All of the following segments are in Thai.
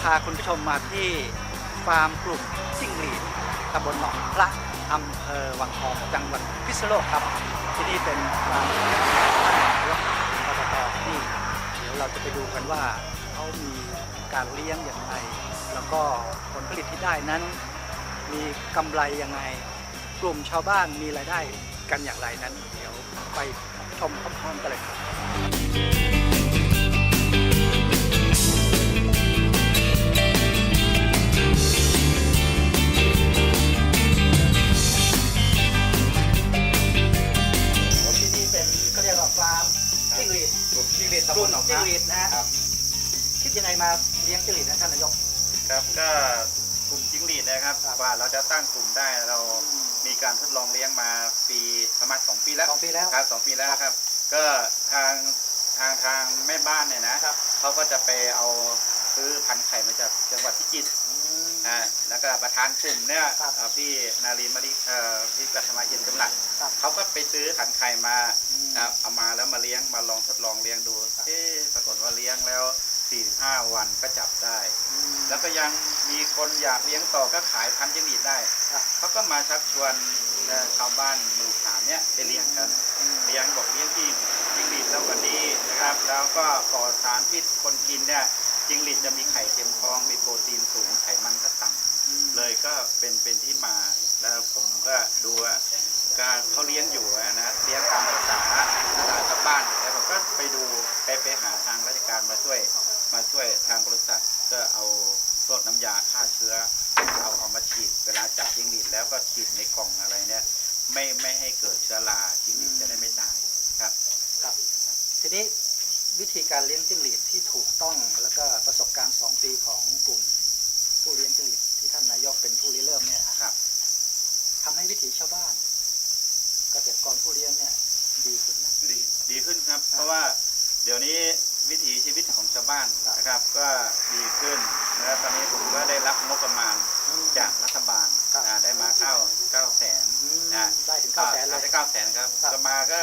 พาคุณผู้ชมมาที่ฟาร์มกลุ่มจิ้งหรีดตำบลหนองพระอำเภอวังทองจังหวัดพิษณุโลกครับ ที่นี่เป็นฟาร์มของทานนายกอบตที่นี่เดี๋ยวเราจะไปดูกันว่าเขามีการเลี้ยงอย่างไรแล้วก็ผลผลิตที่ได้นั้น มีกำไรยังไงกลุ่มชาวบ้านมีรายได้กันอย่างไรนั้น เดี๋ยวไปชมพร้อมๆกันเลยครับ จิ้พงระหรีดนะฮะครับ คิดยังไงมาเลี้ยงจิ้งหรีดนะท่านนายก ครับก็กลุ่มจิ้งหรีดนะครับครับ กว่าเราจะตั้งกลุ่มได้เราอืมมีการทดลองเลี้ยงมาปีประมาณสองปีแล้วสองปีแล้ว ครับสองปีแล้วครับ ก็ทางทางทางแม่บ้านเนี่ยนะครับ เขาก็จะไปเอาซื้อพันธุ์ไข่มาจากจังหวัดพิจิตร อืม นะแล้วก็ประธานกลุ่มเนี่ยครับเอ่อพี่นารีมาริเอ่อพี่ปัทมาเย็นกำลังครับเขาก็ไปซื้อขันไข่มาอืม นะครับเอามาแล้วมาเลี้ยงมาลองทดลองเลี้ยงดูเอ๊ะปรากฏว่าเลี้ยงแล้ว 45 วันก็จับได้อืมแล้วก็ยังมีคนอยากเลี้ยงต่อก็ขายพันธุ์จิ้งหรีดได้ครับ เขาก็มาชักชวนเอ่อชาวบ้านหมู่สามเนี่ยไปเลี้ยงกันอืมเลี้ยงบอกเลี้ยงที่จิ้งหรีดแล้วก็ดีนะครับ แล้วก็ปลอดสารพิษคนกินเนี่ย จิ้งหรีดจะมีไข่เต็มท้อง มีโปรตีนสูงไขมันก็ต่ำอืมเลยก็เป็นเป็นที่มาแล้วผมก็ดูว่าการเขาเลี้ยงอยู่อะนะเลี้ยงตามภาษาภาษาชาวบ้านแล้วผมก็ไปดูไปไปหาทางราชการมาช่วย มาช่วยทางบริษัทก็เอารดน้ำยาฆ่าเชื้อเอาเอามาฉีดเวลาจับจิ้งหรีดแล้วก็ฉีดในกล่องอะไรเนี่ยไม่ไม่ให้เกิดเชื้อราจิ้งหรีดจะได้ไม่ตายครับครับทีนี้ วิธีการเลี้ยงจิ้งหรีดที่ถูกต้องแล้วก็ประสบการณ์ 2 ปีของกลุ่ม ผู้เลี้ยงจิ้งหรีดที่ท่านนายกเป็นผู้ริเริ่มเนี่ยครับทำให้วิถีชาวบ้าน เกษตรกรผู้เลี้ยงเนี่ยดีขึ้นนะดีดีขึ้นครับ เพราะว่าเดี๋ยวนี้วิถีชีวิตของชาวบ้านนะครับ ก็ดีขึ้นแล้วตอนนี้ผมก็ได้รับงบประมาณจากรัฐบาลครับอ่าได้มาเข้าเก้าแสนอืมนะได้ถึงเก้าแสนเลยได้เก้าแสนครับครับต่อมาก็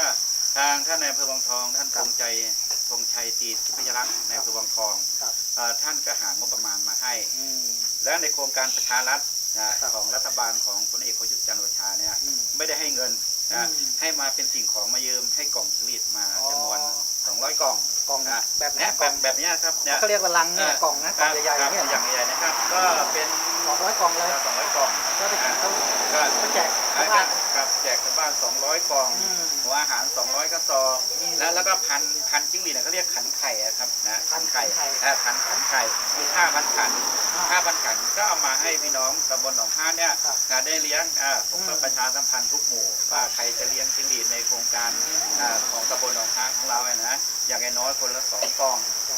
ทางท่านนายอำเภอวังทองท่านคธรับงใจธ งชัยตีทิพยรักษ์ในอำเภอวังทองครับเอ่อท่านก็หางบประมาณมาให้ อืม และในโครงการประชารัฐนะครับของรัฐบาลของพลเอกประยุทธ์จันทร์โอชาเนี่ยอืมไม่ได้ให้เงินนะอืมให้มาเป็นสิ่งของมายืมให้กล่องผลิตมาอ๋อ จำนวน 200 กล่องกล่องนะแบบไหนเนี่ยกล่แบองบแบบเนี้ยครับเนี่ยเขาเรียกว่าลังเนี่ยกล่องนะกล่องใหญ่ครับๆเนี่ยอย่างใหญ่นะครับ ก็เป็นสองร้อยกล่องเลยสองร้อยกล่องก็ไปเขาก็เขาแจกครัชาวบ้าน บแจกชาวบ้าน 200 กล่องอืม หัวอาหาร 200 กระสอบอืมแล้วแล้วก็พันพันจิ้งหรีดเนี่ยเขาเรียกขันไข่อะครับนะพันไข่ขันไข่อ่าพันขันไข่มีห้าพันขันอ่าห้าพันขันก็เอามาให้พี่น้องตำบลหนองห้าเนี่ยครับอ่าได้เลี้ยงอ่าผมก็อืมประชาสัมพันธ์ทุกหมู่ว่าใครจะเลี้ยงจิ้งหรีดในโครงการอ่าของตำบลหนองห้าของเราเนี่ยนะอย่างน้อยๆคนละสองกล่อง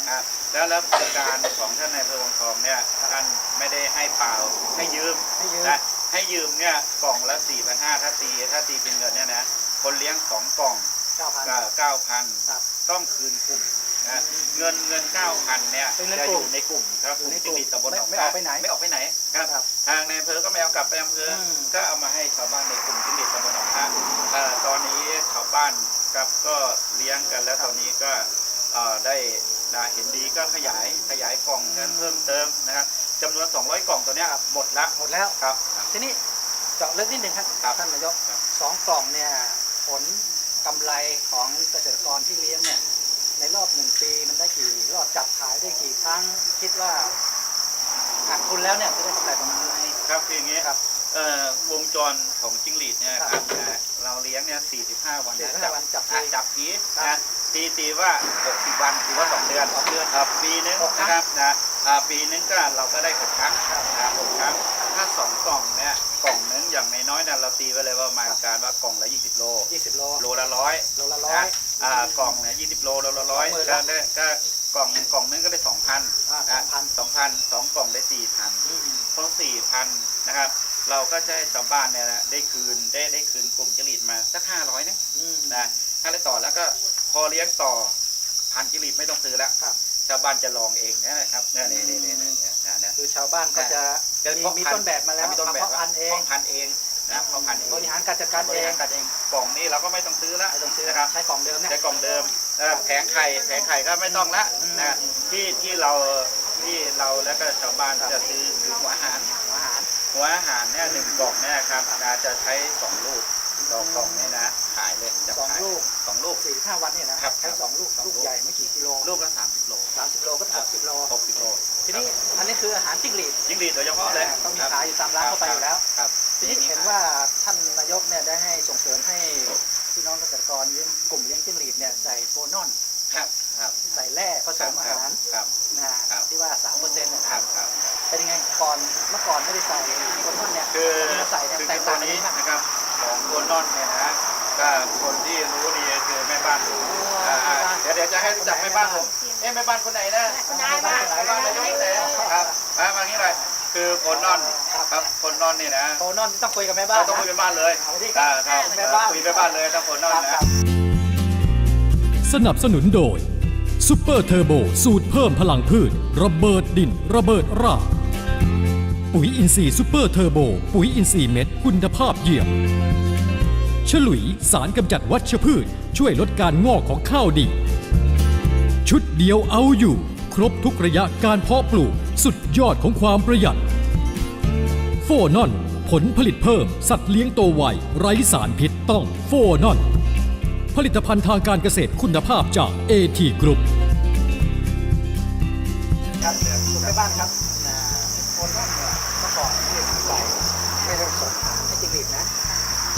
อะแล้วแล้วโครงการของท่านนายอำเภอวังทองเนี่ยท่านไม่ได้ให้เปล่าให้ยืมให้ยืม นะ ให้ยืมเนี่ยกล่องละ4 5 0 0ถ้าตีถ้าตีเป็นเงินเนี่ยนะคนเลี้ยงสองกล่องเก้าพัน ก็เก้าพันครับต้องคืนกลุ่มนะอืมเงินเงินเก้าพันเนี่ยเป็นเงินจะกอลุ่มยู่ในกลุ่มครับอยู่ในจิริตตำบลหนองไม่ไม่ออกไปไหนไม่ออกไปไหนครับครับทางในอำเภอก็ไม่เอากลับไปอำเภออม ก็เอามาให้ชาวบ้านในกลุ่มจิริตตำบลหนองพระเอ่อตอนนี้ชาวบ้านครับก็เลี้ยงกันแล้วตอนนี้ก็เอ่อได้ได้เห็นดีก็ขยายขยายกล่องกันเพิ่มเติมนะครับ จำนวน 200 กล่องตัวเนี้ยหมดละหมดแล้ว ครับ ทีนี้เจาะลึกนิดนึงครับครับท่านนายกครับ สองกล่องเนี่ยผลกำไรของเกษตรกรที่เลี้ยงเนี่ยในรอบหนึ่งปีมันได้กี่รอบจับขายได้กี่ครั้ง คิดว่าหักทุนแล้วเนี่ยจะได้กำไรประมาณอะไรครับคืออย่างนี้ครับ เอ่อวงจรของจิ้งหรีดเนี่ยครับครับนะเราเลี้ยงเนี่ย 45 วันนะ45วันจับทีอะจับทีครับ นะตีตีว่า 60 วันหรือว่า 2 เดือนสองเดือนครับปีนึงหกครั้งนะครับนะอ่า ปีนึงก็เราก็ได้6ครั้งครับนะหกครั้ง ถ้า2กล่องเนี่ยกล่องนึงอย่างน้อยๆเนี่ยเราตีไว้เลยว่าประมาณการว่ากล่องละ20 โล 20 โล โลละร้อยโลละร้อย อ่ากล่องเนี่ย20 โลโลละร้อยสองหมื่นก็ละได้ก็กล่องกล่องนึงก็ได้2,000อ่าอะ2,000 2,000สองกล่องได้4,000อืมเพราะสี่พันนะครับ เราก็จะให้ชาวบ้านเนี่ยนะได้คืนได้ได้คืนกลุ่มจริตมาสักห้าร้อยนะอืมนะถ้าได้ต่อแล้วก็พอเลี้ยงต่อพันจริตไม่ต้องซื้อแล้วครับ ชาวบ้านจะลองเองนี่ยนะครับเนี่ยนี่นี่นี่นี่นี่ คือชาวบ้านก็จะจะมีเพาะมีพันธุ์ ต้นแบบมาแล้วมีต้นแบบเพาะพันธุ์เองเพาะพันธุ์เองนะเพาะพันธุ์เองบริหารการจัดการบเอริงหารกันเองกล่องนี้เราก็ไม่ต้องซื้อละไม่ต้องซื้อนะครับ ใช้กล่องเดิมเนี่ย ใช้กล่องเดิมนะครับแผงไข่แผงไข่ก็ไม่ต้องละอืม นะที่ที่เราที่เราแล้วก็ชาวบ้านจะซื้อคือหัวอาหาร อาหาร หัวอาหารเนี่ยหนึ่งกล่องเนี่ยครับอาจะใช้สองลูก ต่อกล่องเนี่ยนะขายเลยจะสองขายลูก สองลูก สี่ห้าวันเนี่ยนะครับใช้สองลูกสองลูลูก กใหญ่ไม่กี่กิโลลูกละสามสิบโลสามสิบโลก็หกสิบโลหกสิบโลทีนี้อันนี้คืออาหารจิ้งหรีดยิ่งดีโดยเฉพาะเลยต้องมีขายอยู่ตามร้านทั่วไปอยู่แล้ว ครับทีนี้เห็นว่าท่านนายกเนี่ยได้ให้ส่งเสริมให้พี่น้องเกษตรกรเลี้ยงกลุ่มเลี้ยงจิ้งหรีดเนี่ยใส่โฟนอนครับครับใส่แร่ผสมอาหารครับ นะฮะครับ ที่ว่าสามเปอร์เซ็นต์นะคครัรับบครับ เป็นยังไงก่อนเมื่อก่อนไม่ได้ใส่โฟนอนเนี่ย คือมาใส่เนี่ยคือแตกตัต่าวงกันนี้มากนะครับ ของโกนนอนเนี่ยนะก็คนที่รู้ดีคือแม่บ้านผมอ่าเดี๋ยวเดี๋ยวจะให้รู้จักแม่บ้านผมเอ๊ะแม่บ้านคนไหนนะคุณนายบ้านแม่บ้านนายกคนไหนครับมามางี้เลยคือโกนนอนครับโกนนอนนี่นะโฟนอนต้องคุยกับแม่บ้านเราต้องคุยแม่บ้านเลยเอาที่อ่าครับแม่บ้านคุยแม่บ้านเลยต้องโกนนอนครับนะครับสนับสนุนโดยซูเปอร์เทอร์โบสูตรเพิ่มพลังพืช ระเบิดดิน ระเบิดราก ปุ๋ยอินทรีย์ซูเปอร์เทอร์โบ ปุ๋ยอินทรีย์เม็ดคุณภาพเยี่ยม ฉลุยสารกำจัดวัชพืช ช่วยลดการงอกของข้าวดี ชุดเดียวเอาอยู่ ครบทุกระยะการเพาะปลูก สุดยอดของความประหยัด โฟนอน ผลผลิตเพิ่ม สัตว์เลี้ยงโตวไวไร้สารพิษต้องโฟนอน ผลิตภัณฑ์ทางการเกษตรคุณภาพจาก AT Group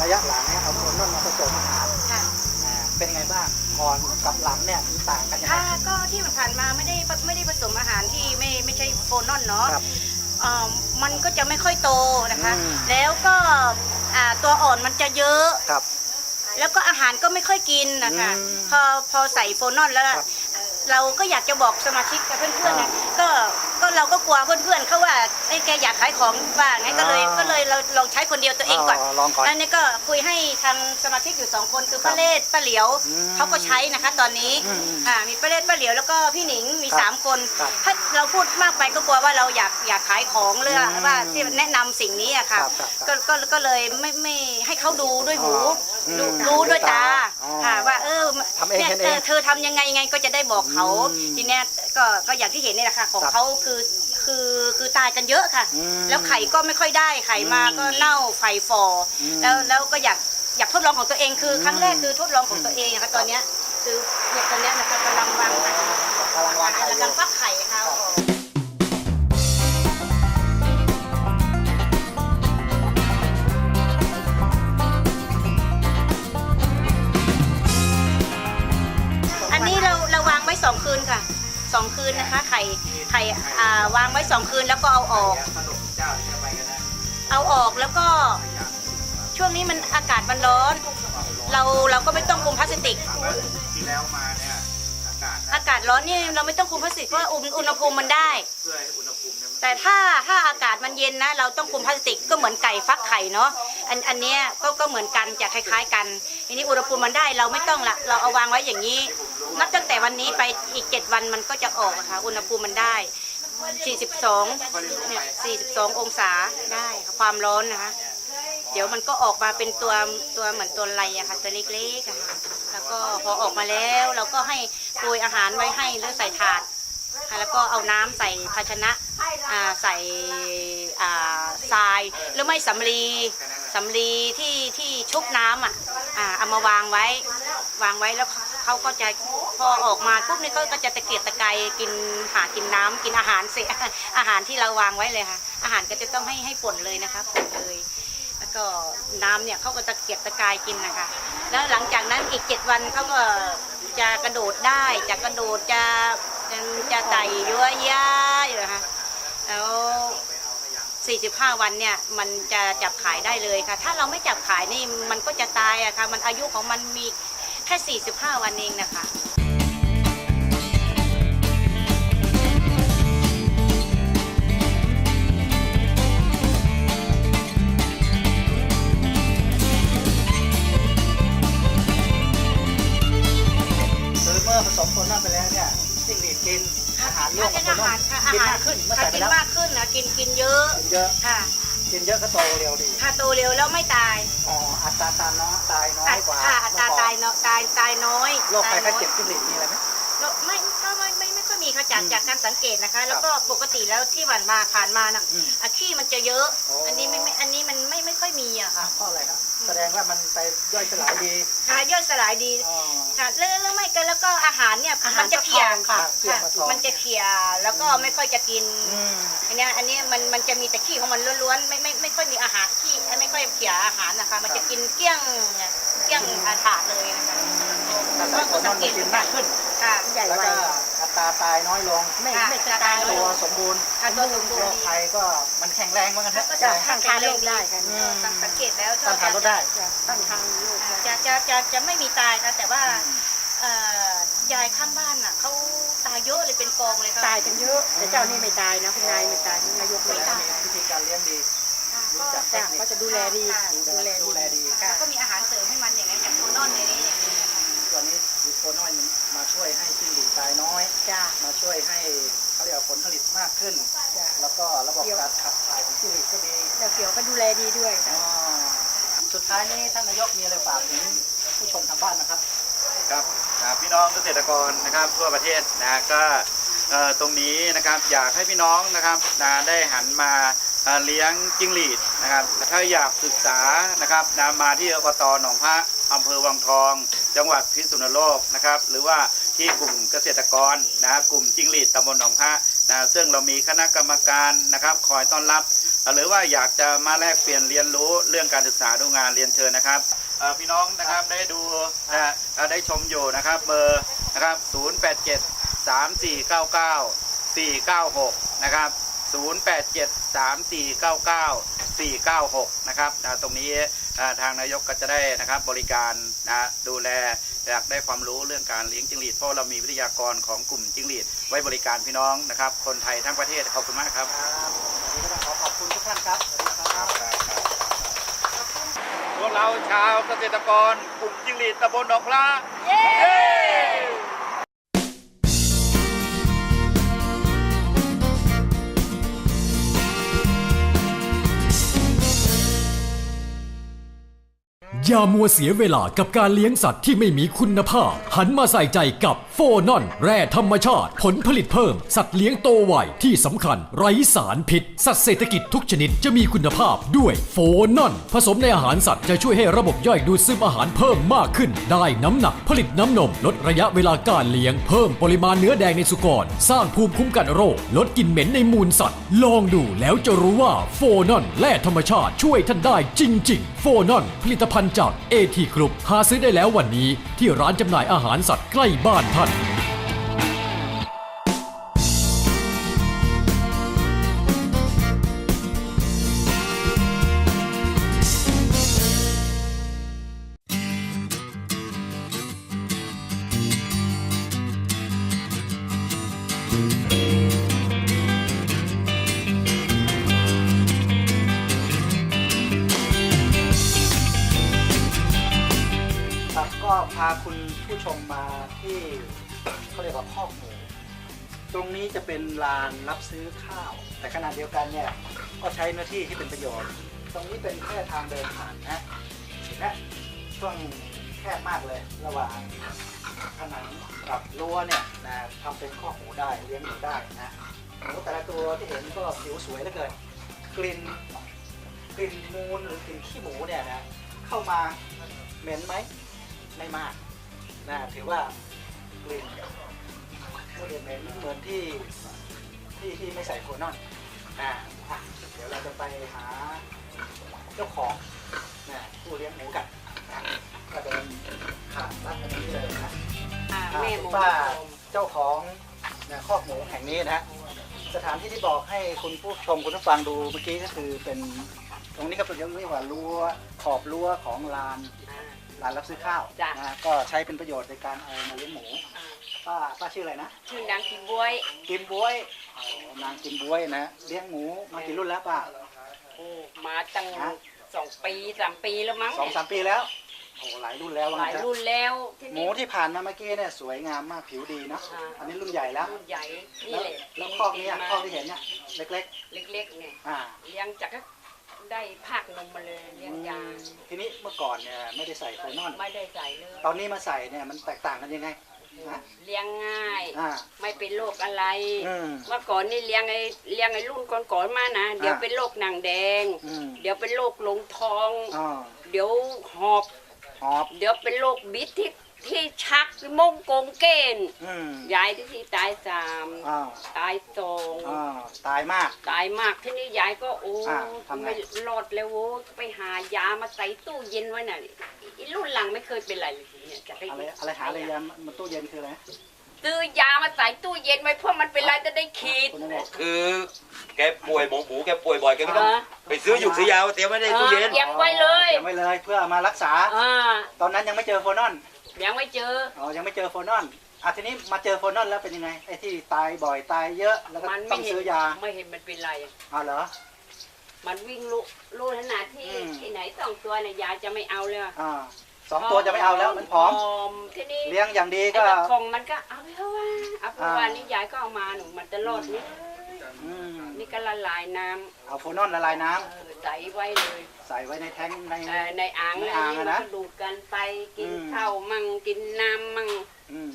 ระยะหลังเนี่ยเอาโฟนอนมาผสมอาหารค่ะอ่าเป็นยังไงบ้างก่อนกับหลังเนี่ยมีต่างกันยังไงถ้าก็ที่ผ่านมาไม่ได้ไม่ได้ผสมอาหารที่ไม่ไม่ใช่โฟนอนเนาะครับเอ่อมันก็จะไม่ค่อยโตนะคะ อืม แล้วก็อ่าตัวอ่อนมันจะเยอะ ครับ แล้วก็อาหารก็ไม่ค่อยกินนะคะ อืมพอพอใส่โฟนอนแล้ว ครับเราก็อยากจะบอกสมาชิกกับเพื่อนๆนะก็ ก็เราก็กลัวเพื่อนๆเขาว่าไอ้ยแกอยากขายของว่าไงก็เลยอ่าก็เลยเราลองใช้คนเดียวตัวเองก่อนลองก่อนอันนี้ก็คุยให้ทางสมาชิกอยู่สองคนคือครัป้าบเลศป้าเหลียวอืมเขาก็ใช้นะคะ ตอนนี้อืมอ่ามีป้าเลศป้าเหลียวแล้วก็พี่หนิงมีครับสามคน ครับถ้าเราพูดมากไปก็กลัวว่าเราอยากอยากขายของเรืออืมว่าที่แนะนำสิ่งนี้อะค่ะครับครับก็ก็ก็เลยไม่ไม่ให้เขาดูด้วยหูอืม ดูรู้ด้วยตาอ๋อค่ะว่าเออทำเองเนี่ยเห็นเองเออเธอทำยังไงยังไงก็จะได้บอกเขา อืมทีเนี้ยก็ก็อย่างที่เห็นนี่แหละค่ะ ของครับเขาคือคือคือตายกันเยอะค่ะ อืมแล้วไข่ก็ไม่ค่อยได้ไข่มาก็เน่าไข่ฟอออืมแล้วแล้วก็อยากอยากทดลองของตัวเองคืออม ครั้งแรกคือทดลองของตัวเองนะคะตอนเนี้ยคือเนี่ยตอนเนี้ยนะคะกำลังวางไข่กำลังวางไข่อยู่กำลังฟักไข่ค่ะ สองคืนนะคะ ไข่ไข่อ่าวางไว้สองคืนแล้วก็เอาออก เอาออกแล้วก็ช่วงนี้มันอากาศมันร้อน เราเราก็ไม่ต้องคุมพลาสติก ที่แล้วมาเนี่ยอากาศอากาศร้อนนี่เราไม่ต้องคุมพลาสติกเพราะอุณอุณหภูมิมันได้ เพื่อให้อุณหภูมิเนี่ยมันแต่ถ้าถ้าอากาศมันเย็นนะ เราต้องคุมพลาสติกก็เหมือนไก่ฟักไข่เนาะอันอันเนี้ยก็ก็เหมือนกันจะคล้าย ๆ กันทีนี้อุณหภูมิมันได้เราไม่ต้องละเราเอาวางไว้อย่างนี้ นับตั้งแต่วันนี้ไปอีก7วันมันก็จะออกอะค่ะ อุณหภูมิมันได้ 42เนี่ย42 องศาได้ค่ะความร้อนนะคะ เดี๋ยวมันก็ออกมาเป็นตัวตัวเหมือนตัวไรอะค่ะ ตัวเล็กๆอะค่ะแล้วก็พอออกมาแล้วเราก็ให้โปรยอาหารไว้ให้หรือใส่ถาดค่ะแล้วก็เอาน้ำใส่ภาชนะใส่ทรายหรือไม่สำลีสำลีที่ที่ชุบน้ำอะเอามาวางไว้วางไว้แล้ว เขาก็จะพอออกมาปุ๊บนี่ก็ก็จะตะเกียกตะกายกินหากินน้ำกินอาหารเสียอาหารที่เราวางไว้เลยค่ะ อาหารก็จะต้องให้ให้ป่นเลยนะคะป่นเลย แล้วก็น้ำเนี่ยเขาก็ตะเกียกตะกายกินนะคะ แล้วหลังจากนั้นอีกเจ็ดวันเขาก็จะกระโดดได้จะกระโดดจะจะจะไต่ยั่วย่าอยู่นะคะแล้ว45 วันเนี่ยมันจะจับขายได้เลยค่ะ ถ้าเราไม่จับขายนี่มันก็จะตายอะค่ะ มันอายุของมันมี แค่ 45 วันเองนะคะคือเมื่อผสมโฟนอนไปแล้วเนี่ยจิ้งหรีดกินอาหารร่วมกับเป็นโฟนออาหานรค่ะอากินหารมากขึ้นเมื่อค่ะใส่ไปกินแล้วมากขึ้นนะกินกินเยอะ กินเยอะ ค่ะ กินเยอะก็โตเร็วดีถ้าโตเร็วแล้วไม่ตายอ๋ออัตราตายน้อยตายน้ออัยกว่าค่ะอัตราเมื่อก่อนตายเนาะตายตายน้อยโรคภัยไข้ตาน้อยเจ็บจิ้งหรีดมีอะไรไหม แล้วไม่ก็ไม่ไม่ไม่ค่อยมีค่ะจากอืมจากการสังเกตนะคะครับแล้วก็ปกติแล้วที่ผ่านมาผ่านมานะอืมอะขี้มันจะเยอะโอ้อันนี้ไม่ไม่อันนี้มันไม่ไม่ค่อยมีอะอะค่ะ เพราะอะไรครับแสดงว่ามันไปย่อยสลายดีค่ะย่อยสลายดีอ๋อ ค่ะเรื่องเรื่องไม่กันแล้วก็อาหารเนี่ยอาหารมันจะเคี่ยประคองค่ะเคี่ยวประคอง มันจะเคี่ยแล้วก็ไม่ค่อยจะกิน อืม อันเนี้ยอันนี้มันมันจะมีแต่ขี้ของมันล้วนๆไม่ไม่ไม่ค่อยมีอาหารขี้ไม่ค่อยเคี่ยอาหารนะคะ มันจะกินเกลี้ยงเกลี้ยงอาถาดเลยนะคะ แต่ใส่โฟนอนมันกินมากขึ้น ค่ะ ใหญ่แล้วไว ก็อัตราตายน้อยลงไม่ค่ะไม่จะตายเลตัยวสมบูรณ์ค่ะตัวสมบูโรรณ์คดีภัยก็มันแข็งแรงเหมือนกันฮะก็จะจะต้านทานโรคได้ค่ะอืม สังเกตแล้วต้านทานโรคได้ จะต้านทานโรคได้จะจะจะจะไม่มีตายค่ะแต่ว่าเอ่อยายข้างบ้านน่ะเขาตายเยอะเลยเป็นกองเลยค่ะ ตายกันเยอะแต่เจ้านี่ไม่ตายนะคุณนายไม่ตายนายกไม่แล้วตายมีวิธีการเลี้ยงดีค่ะรู้จักเทจ้ะคนิคเขาจะดูแลดีค่ะดูแลดูแลดี แล้วก็มีอาหารเสริมให้มันอย่างเงี้ยอย่างโคนอนในนี้อย่างเงี้ย ค่ะตัวนี้ยูโคน้อยมันมาช่วยให้จิ้งหรีดตายน้อย จ้า มาช่วยให้เขาเรียกว่าผลผลิตมากขึ้น จ้ะแล้วก็ระบบการขับถ่ายของจิ้งหรีดก็ดีแล้วเกี่ยวก็ดูแลดีด้วยอ๋ค่ะ อสุดท้ายนี้ท่านนายกมีอะไรฝากถึงผู้ชมทางบ้านนะครับ ครับอ่าพี่น้องเกษตรกรนะครับทั่วประเทศนะก็เอ่อตรงนี้นะครับอยากให้พี่น้องนะครับนะได้หันมาเอ่อเลี้ยงจิ้งหรีดนะครับถ้าอยากศึกษานะครับนะมาที่อบตหนองพระอำเภอวังทอง จังหวัดพิษณุโลกนะครับหรือว่าที่กลุ่มเกษตรกรนะกลุ่มจิงหรีดตำบลหนองพระนะซึ่งเรามีคณะกรรมการนะครับคอยต้อนรับ หรือว่าอยากจะมาแลกเปลี่ยนเรียนรู้เรื่องการศึกษาดูงานเรียนเชิญนะครับพี่น้องนะครับได้ดูนะได้ชมอยู่นะครับเบอร์นะครับ 087 3499 496 นะครับ 087 3499 496 นะครับนะตรงนี้ทางนายกก็จะได้นะครับบริการนะดูแลอยากได้ความรู้เรื่องการเลี้ยงจิ้งหรีดเพราะเรามีวิทยากรของกลุ่มจิ้งหรีดไว้บริการพี่น้องนะครับ คนไทยทั้งประเทศขอบคุณมากครับขอขอบคุณทุกท่านครับสวัสดีครับพวกเราชาวเกษตรกรกลุ่มจิ้งหรีดตำบลหนองพระ อย่ามัวเสียเวลากับการเลี้ยงสัตว์ที่ไม่มีคุณภาพ หันมาใส่ใจกับโฟนอน แร่ธรรมชาติ ผลผลิตเพิ่ม สัตว์เลี้ยงโตไวที่สำคัญ ไร้สารพิษ สัตว์เศรษฐกิจทุกชนิดจะมีคุณภาพด้วยโฟนอน ผสมในอาหารสัตว์จะช่วยให้ระบบย่อยดูดซึมอาหารเพิ่มมากขึ้น ได้น้ำหนักผลิตน้ำนม ลดระยะเวลาการเลี้ยงเพิ่มปริมาณเนื้อแดงในสุกร สร้างภูมิคุ้มกันโรค ลดกลิ่นเหม็นในมูลสัตว์ ลองดูแล้วจะรู้ว่าโฟนอนแร่ธรรมชาติช่วยท่านได้จริง ๆ โฟนอนผลิตภัณฑ์จากเอทีกรุ๊ปหาซื้อได้แล้ววันนี้ที่ร้านจำหน่ายอาหารสัตว์ใกล้บ้านท่าน รงนี้จะเป็นลานรับซื้อข้าว แต่ขณะเดียวกันเนี่ยก็ใช้เนื้อที่ที่เป็นประโยชน์ ตรงนี้เป็นแค่ทางเดินผ่านนะเห็นไหมช่วงแคบมากเลย ระหว่างผนังกับรั้วเนี่ยนะทำเป็นคอหมูได้เลี้ยงหมูได้นะหมูแต่ละตัวที่เห็นก็ผิวสวยเหลือเกินกลิ่นกลิ่นมูลหรือกลิ่นขี้หมูเนี่ยนะเข้ามาเหม็นไหมไม่มากนะถือว่ากลิ่น ได้เหม็นเหมือนที่ที่ที่ไม่ใส่โคนอนนะอะเดี๋ยวเราจะไปหาเจ้าของนะผู้เลี้ยงหมูกันนะก็เดินผ่านร้านกันนี้เลยนะอ่าอ่าแม่หคุมูณป้าเจ้าของนะคอกหมูแห่งนี้นะสถานที่ที่บอกให้คุณผู้ชมคุณผู้ฟังดูเมื่อกี้ก็คือเป็นตรงนี้ก็เป็นเรียกว่ารั้วขอบรั้วของลานร้านรับซื้อข้าวจ้ะนะก็ใช้เป็นประโยชน์ในการเอามาเลี้ยงหมู ป้าป้าชื่ออะไรนะชื่อนางกิมบวยกิมบวยอ๋อนางกิมบวยนะเลี้ยงหมูมากี่รุ่นแล้วป้า โอ้มาตั้งฮะ สองปีสามปีแล้วมั้งสองสามปีแล้วโอ้หลายรุ่นแล้วว่าหลายงั้นเถอะรุ่นแล้วที่หมูนี่ ที่ผ่านมาเมื่อกี้เนี่ยสวยงามมากผิวดีเนาะอ่าอันนี้รุ่นใหญ่แล้ว รุ่นใหญ่นี่แล้วแหละแล้วคอกเนี้มาคอกที่เห็นเนี่ยเล็กเล็กๆเนี่ยๆ อ่าเลี้ยงจากก็ได้ภาคนมมาเลยเลี้ยงยาทีนี้เมื่อก่อนเนี่ยไม่ได้ใส่โฟนอนไม่ได้ใส่เลยตอนนี้มาใส่เนี่ยมันแตกต่างกันยังไง นะเลี้ยงง่าย อ่า ไม่เป็นโรคอะไร อืมเมื่อก่อนนี่เลี้ยงไอ้เลี้ยงไอ้รุ่นก่อนๆมานะ เดี๋ยวอ่าเป็นโรคหนังแดง อืม เดี๋ยวเป็นโรคลงท้อง อ๋อเดี๋ยวหอบ หอบ เดี๋ยวเป็นโรคบิดที่ ที่ชักมงกงเกณฑ์อืมยายที่ที่ตายสามอ่าตายสองอ่าตายมาก ตายมากที่นี่ยายก็โอ้อ่าทำไง ไม่รอดแล้วโว้ยไปหายามาใส่ตู้เย็นไว้น่ะไอ้รุ่นหลังไม่เคยเป็นไรเลยเนี่ยจะได้อะไรอะไรหาอะไรยามมันตู้เย็นคืออะไรซื้อยามาใส่ตู้เย็นไว้เพราะมันเป็นไรจะได้ขีด คุณนั่นเองคือแกป่วยหมอหมูแกป่วยบ่อยแกก็ต้องเหรอไปซื้อหยุกซื้อยาเตรียมไว้ในตู้เย็น เตรียมไว้เลย เตรียมไว้เลยเพื่อมารักษา อ่า ตอนนั้นยังไม่เจอโฟนอน ยังไม่เจอ อ๋อยังไม่เจอโฟนอนอะทีนี้มาเจอโฟนอนแล้วเป็นยังไงไอ้ที่ตายบ่อยตายเยอะแล้วก็มันต้ไม่องเห็นซื้อยาไม่เห็นมันเป็นไร อ๋อเหรอ มันวิ่งลุลู่ขนาดที่อืม ที่ไหนสองตัวเนี่ยยายจะไม่เอาเลยอ่าสองตัวจะไม่เอาแล้วมันผอมมที่นี่เลี้ยงอย่างดีไอ้ก็ตะคองมันก็เอาไปเถอะว่าเอาไปอ่าวันนี้ยายก็เอามาหนูมันจะรอดนี่อืม นี่ก็ละลายน้ำเอาโฟนอนละลายน้ำเออใส่ไว้เลยใส่ไว้ในแท้งใน เอ่อในอ่างในเลยอ่างนี่อะมันนะก็ดูดกันไปกินอืมข้าวมั่งกินน้ำมั่งอืม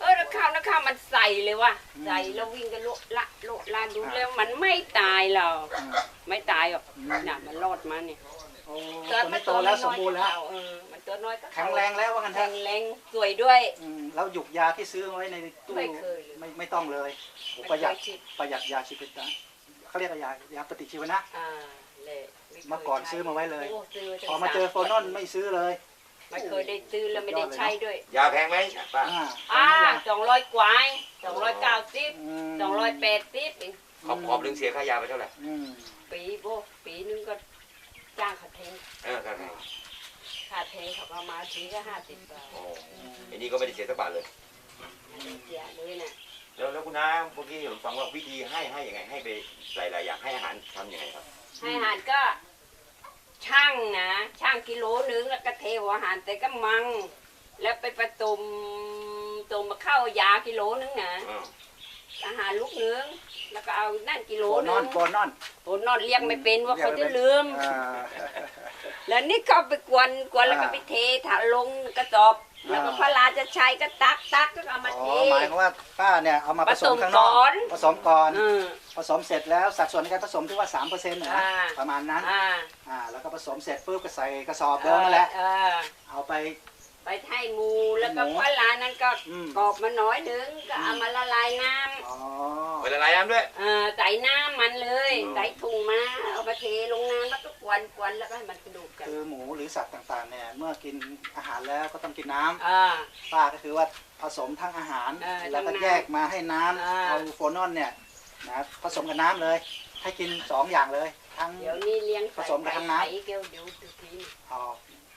เออแล้วข้าวนะข้าวมันใส่เลยว่ะอืม ใส่แล้ววิ่งกันโละละโละละดูอ่าแล้วมันไม่ตายหรอกอืมไม่ตายหรอกอืม น่ะมันรอดมาเนี่ยโอ้ตัวนี้โตแล้วสมบูรณ์แล้ว เออมันตัวน้อยก็แข็งแรงแล้วว่ากันเถแข็อะงแรงสวยด้วย อืมแล้วหยุกยาที่ซื้อไว้ในตู้ไม่เคยเลยไม่ไม่ต้องเลยโอ้ไม่ประหยัดเคยคิด ประหยัดยาชีวิตนะ เขาเรียกว่ายายาปฏิชีวนะอ่าเลยไคยเมื่อก่อนซื้อมาไว้เลยโอ้ซื้อพอมาเจอโฟนอนไม่ซื้อเลยไม่เคยได้ซื้อแล้วไม่ได้ใช้ด้วย ยาแพงไหมป้าอ่าอ่าสองร้อยกว่าสองร้อยเก้าสิบมสองร้อยแปดสิบขอบขอบถึงเสียค่ายาไปเท่าไหร่อืมปีโบปีนึงก็จ้างเขาเทงเออครับค่าเทงเขาประมาณทีก็ห้าสิบบาทโอ้อันนี้ก็ไม่ได้เสียสักบาทเลยอันนี้เสียเลยน่ะ แล้วแล้วคุณน้าเมื่อกี้ผมฟังว่าวิธีให้ให้ยังไงให้ไปหลายๆอย่างให้อาหารทำยังไงครับ ให้อาหารก็ช่างนะช่างกิโลนึงแล้วก็เทหัวอาหารแต่ก็มัง แล้วไปผสมตมมาเข้ายากิโลนึงนะอ้าวอาหารลูกนึงแล้วก็เอานั่นกิโลโฟนึนอนงโฟนอนโอนนอนเรียกไม่เป็นว่าเขาจะลืม อ่า แล้วนี่เขาไปกวนกวนแล้วก็อ่าไปเทถาลงกระสอบ แล้วก็อ่าพระราจะใช้ก็ตักตักก็เอามาอ๋เทอหมายความว่าป้าเนี่ยเอามาผสมข้างนอผสมก่อกนผสมก่อน อืม ผสมเสร็จแล้วสัดส่วนในการผสมที่ว่า3%เปอร์เซ็นต์นะอ่า ประมาณนั้นอ่าอ่าแล้วก็ผสมเสร็จปุ๊บก็ใส่กระสอบเดิมนั่นแหละเออ เอาไปไป ให้หมูแล้วก็หมูพระรานั้นก็อืม กรอบมาน้อยนึงก็เอามาละลายน้อ๋อเวลาลายน้ำด้วยำเออใส่น้ำมันเลยอืม ใส่ถุงมาเอามาเทลงน้ำแล้วก็กวนกวนแล้วก็ให้มันกระดูกกันคือหมูหรือสัตว์ต่างๆเนี่ยเมื่อกินอาหารแล้วก็ต้องกินน้ำอ่า ป้าก็คือว่าผสมทั้งอาหาร เออแล้วก็ทั้งน้ำแยกมาให้น้ำอ่าเอาโฟนอนเนี่ยนะผสมกับน้ำเลย ให้กินสองอย่างเลย ทั้ง เดี๋ยวนี้เลี้ยงผสมกับไก่ทั้งน้ำไข่เกลียวเดี๋ยวดูทีอ๋อ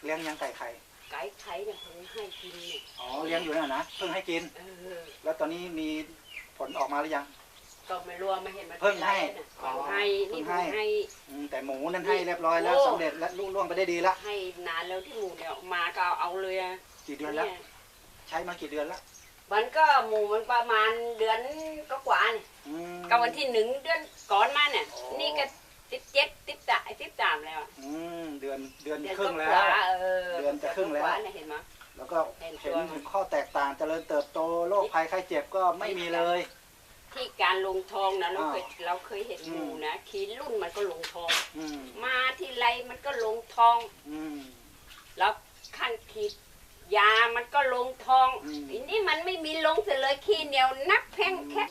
เลี้ยงยังไก่ไข่ ไก่ไข่เนี่ยผมให้กินเนี่ยอ๋อเลี้ยงอยู่นั่นนะเพิ่งให้กิน เออแล้วตอนนี้มีผลออกมาหรือยัง ก็ไม่รู้ว่าไม่เห็นมันเพิ่งให้ป็นไรนะอ๋อเพิ่งให้นี่เพิ่เพิ่งงให้ให้ อืมแต่หมูนั่นให้เรียบร้อยแล้วโอ้ สำเร็จและลุล่วงไปได้ดีละให้นานแล้วที่หมูเนี่ยออกมาก็เอาเอาเลยอะกี่เดือนแล้ว เนี่ยใช้มากี่เดือนแล้วมันก็หมูมันประมาณเดือนก็กว่าเนี่ยอืม ก็วันที่หนึ่งเดือนก่อนมาเนี่ยโอ้นี่ก็ สิบเจ็ดสิบสามสิบสามแล้วอะอืมเดือนเดือนเดือนครึ่งก็แล้กวว่าเออเดือนจะครึ่งแล้วกาเนี่ยเห็นไหมแล้วก็เห็นตัเห็นวถึงข้อแตกต่างเจริญเติบโตโรคภัยไข้เจ็บก็ไม่มีเลย ที่การลงทองนะเราอ่าเคยเราเคยเห็นอืมหมูนะขีดรุ่นมันก็ลงทองอืมมาที่ไรมันก็ลงทองอืมแล้วขั้นขีด ยามันก็ลงทองอืมอันนี้มันไม่มีลงเสียเลยขี้เหนียวนักแพงแค่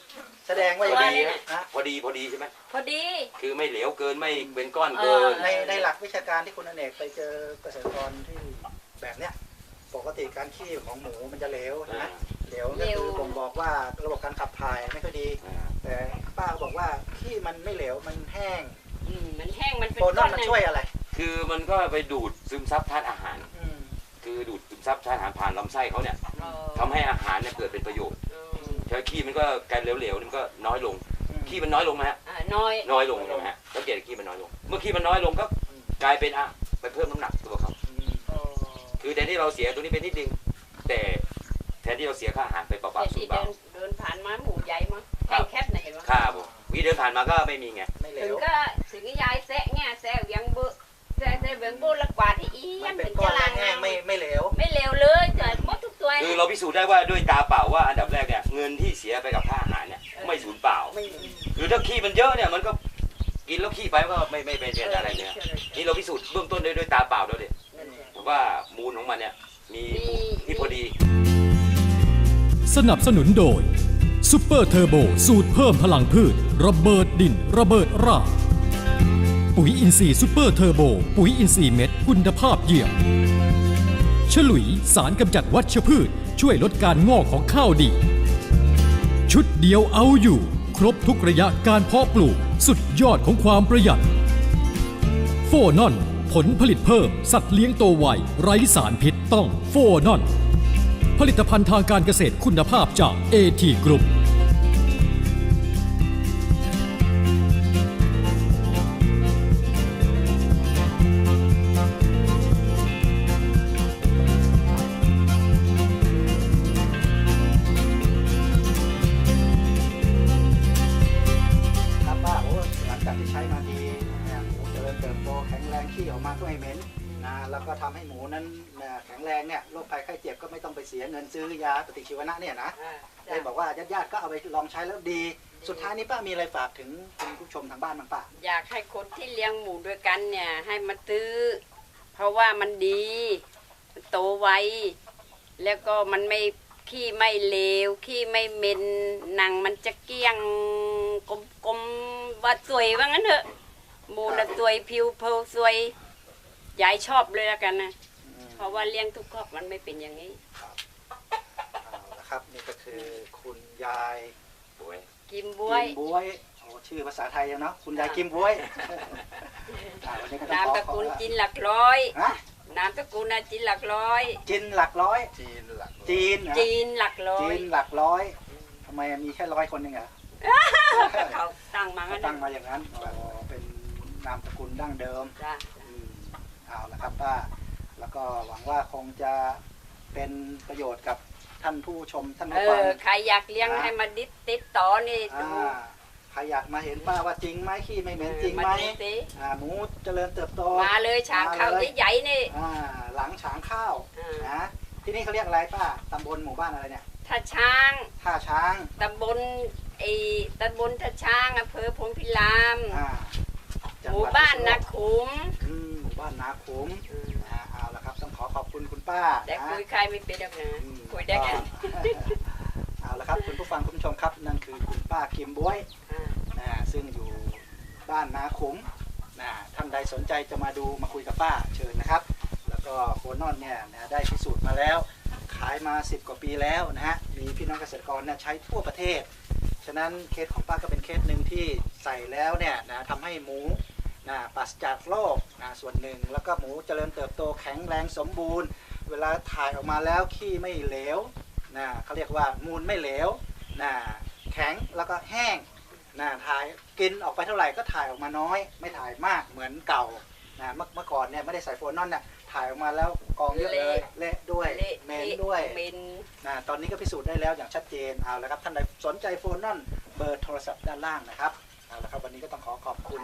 แสดงว่าอย่างตัวนี้เนี่ยนะพอดีพอดีใช่ไหมพอดี คือไม่เหลวเกินไม่เป็นก้อนเกินเออในในหลักวิชาการที่คุณอเนกไปเจอเกษตรกรที่แบบเนี้ยปกติการขี้ของหมูมันจะเหลวใช่ไหมอ่าเหลวก็คือบ่งบอกว่าระบบการขับถ่ายไม่ค่อยดีอ่าแต่ป้าบอกว่าขี้มันไม่เหลวมันแห้งอืมมันแห้งมันเป็นโฟนก้ออนนมันน่ะช่วยอะไร คือมันก็ไปดูดซึมซับธาตุอาหาร อืม คือดูด ซึมซับธาตุอาหารผ่านลำไส้เขาเนี่ยเออทำให้อาหารเนี่ยเกิดเป็นประโยชน์เออใช้ขี้มันก็การเหลวๆนี่มันก็น้อยลงอืมขี้มันน้อยลงไหมฮะอ่าน้อยน้อยลงใช่ไหมฮะสังเกตขี้มันน้อยลง เมื่อขี้มันน้อยลงก็กลายเป็นอะไปเพิ่มน้ำหนักตัวเขาอืมเออคือแทนที่เราเสียตัวนี้ไปนิดนึงแต่แทนที่เราเสียค่าอาหารไปเปแต่ล่าๆสูที่ญเปเดิล่านเดินผ่านมาหมูใหญ่มั้งครัแห้บงแคบไหนะเห็นไหมค่าผมวิเดินผ่านมาก็ไม่มีไงไม่เหลถึงวก็ถึงยายแซะเนี่ยแซะเวียงเบือ แซะแซะเวียงเบือละกว่าที่อีมัยันนเป็ถึนงก้อจะนล้างแห้งๆไม่น้ำไม่เหลว ไม่เร็วเลยแต่หมดทุกตัว คือเนี่ยเราพิสูจน์ได้ว่าด้วยตาเปล่าว่าอันดับแรกเนี่ยเงินที่เสียไปกับค่าอาหารเนี่ยไม่สูญเปล่าคือถ้าขี้มันเยอะเนี่ยมันก็กินแล้วขี้ไปก็ไม่ไม่ไม่เป็นอะไรเนี่ยนี่เราพิสูจน์เบื้องต้นด้วยด้วยตาเปล่าแล้วดิผมว่ามูลของมันเนี่ยมีที่พอดี สนับสนุนโดยซูเปอร์เทอร์โบสูตรเพิ่มพลังพืช ระเบิดดินระเบิดราก ปุ๋ยอินทรีย์ซูเปอร์เทอร์โบ ปุ๋ยอินทรีย์เม็ดคุณภาพเยี่ยม ฉลุยสารกำจัดวัชพืช ช่วยลดการงอกของข้าวดี ชุดเดียวเอาอยู่ ครบทุกระยะการเพาะปลูก สุดยอดของความประหยัด โฟนอน ผลผลิตเพิ่ม สัตว์เลี้ยงโตไว ไร้สารพิษต้องโฟนอน ผลิตภัณฑ์ทางการเกษตรคุณภาพจาก AT Group ครับ ลังจากที่ใช้มาดีเนี่ยหมูเจริญเติบโตแข็งแรงขี้ออกมาก็ไม่เหม็นนะแล้วก็ทำให้หมูนั้นเนี่ยแข็งแรงเนี่ยโรคภัยไข้เจ็บก็ไม่ต้องไปเสียเงินซื้อยาปฏิชีวนะเนี่ยนะได้บอกว่าญาติๆก็เอาไปลองใช้แล้วดี สุดท้ายนี้ป้ามีอะไรฝากถึงคุณผู้ชมทางบ้านบ้างป้าอยากให้คนที่เลี้ยงหมูด้วยกันเนี่ยให้มาตื้อ เพราะว่ามันดีมันโตไวแล้วก็มันไม่ ขี้ไม่เลวขี้ไม่เหม็นหนังมันจะเกลี้ยงกลมๆว่าสวยว่างั้นเถอะหมูน่ะสวยผิวเพลสวยยายชอบเลยละกันนะเพราะว่าเลี้ยงทุกครอบมันไม่เป็นอย่างนี้เอาละครับนี่ก็คือคุณยายกิมกิบ้วยมบวยโอ้ชื่อภาษาไทยยังเนาะคุณยายกิมบวยอ่าวันนี้ก็ต้องนามขอตระกูลขอจินหลักร้อยฮะ นามตระกูลนะจินหลักร้อย จินหลักร้อย จีนหลักจีนเหรอจีนหลักร้อจียนหลักร้อยทำไมมีแค่ร้อยคนเองเหรอเขาตั้งมางั้นตั้งมาอย่างนั้นอ๋อเป็นนามสกุลดั้งเดิม จ้ะอืมเอาละครับป้า แล้วก็หวังว่าคงจะเป็นประโยชน์กับท่านผู้ชมท่านเอผู้ฟังอใครอยากเลี้ยงให้มาดิดติดต่อนี่ดู อ่า ใครอยากมาเห็นป้าว่าจริงไหมขี้ไม่เหม็นจริงไหมมาดูสิอ่าหมูเจริญเติบโตมาเลยฉางข้าวมาเลยใหญ่ๆนี่อ่าหลังฉางข้าวอ่านะที่นี่เขาเรียกอะไรป้าตำบลหมู่บ้านอะไรเนี่ยท่าช้างท่าช้างตำบลไอ้ตำบลท่าช้างอำเภอพงพิรามอ่าจังหวัมู่ดบ้านพิษณุโลนากขุมอืมหมู่บ้านนาขุมนะเอาละครับต้องขอขอบคุณคุณป้าแต่นะคุยใครไม่เป็นหรอกนะอืมคุยได้กันเอาละครับคุณผู้ฟังคุณผู้ชมครับ นั่นคือคุณป้าคิมบวยอ่านะซึ่งอยู่ บ้านนาขุมนะท่านใดสนใจจะมาดูมาคุยกับป้าเชิญนะครับ แล้วก็โคนอนเนี่ยนะได้พิสูจน์มาแล้ว ขายมา 10 กว่าปีแล้วนะฮะมีพี่น้องเกษตรกรเนี่ยใช้ทั่วประเทศ ฉะนั้นเคสของป้าก็เป็นเคสหนึ่งที่ใส่แล้วเนี่ยนะทำให้หมูนะปราศจากโรคนะส่วนหนึ่ง แล้วก็หมูเจริญเติบโตแข็งแรงสมบูรณ์ เวลาถ่ายออกมาแล้วขี้ไม่เหลวนะเขาเรียกว่ามูลไม่เหลวนะแข็งแล้วก็แห้ง นะถ่ายกินออกไปเท่าไหร่ก็ถ่ายออกมาน้อย ไม่ถ่ายมากเหมือนเก่านะเมื่อเมื่อก่อนเนี่ยไม่ได้ใส่โฟนนอนเนี่ยถ่ายออกมาแล้วกองเยอะเลยเละด้วยเละเหม็นด้วยเหม็นนะตอนนี้ก็พิสูจน์ได้แล้วอย่างชัดเจนเอาละครับท่านใดสนใจโฟนนั่นเบอร์โทรศัพท์ด้านล่างนะครับเอาละครับวันนี้ก็ต้องขอขอบคุณ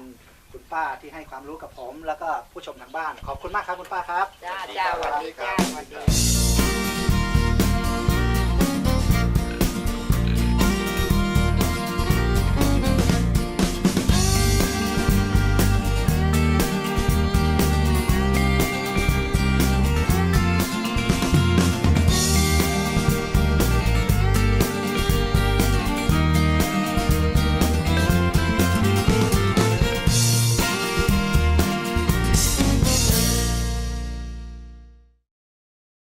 คุณป้าที่ให้ความรู้กับผม แล้วก็ผู้ชมทางบ้าน ขอบคุณมากครับคุณป้าครับจ้าจ้าสวัสดีจ้าสวัสดี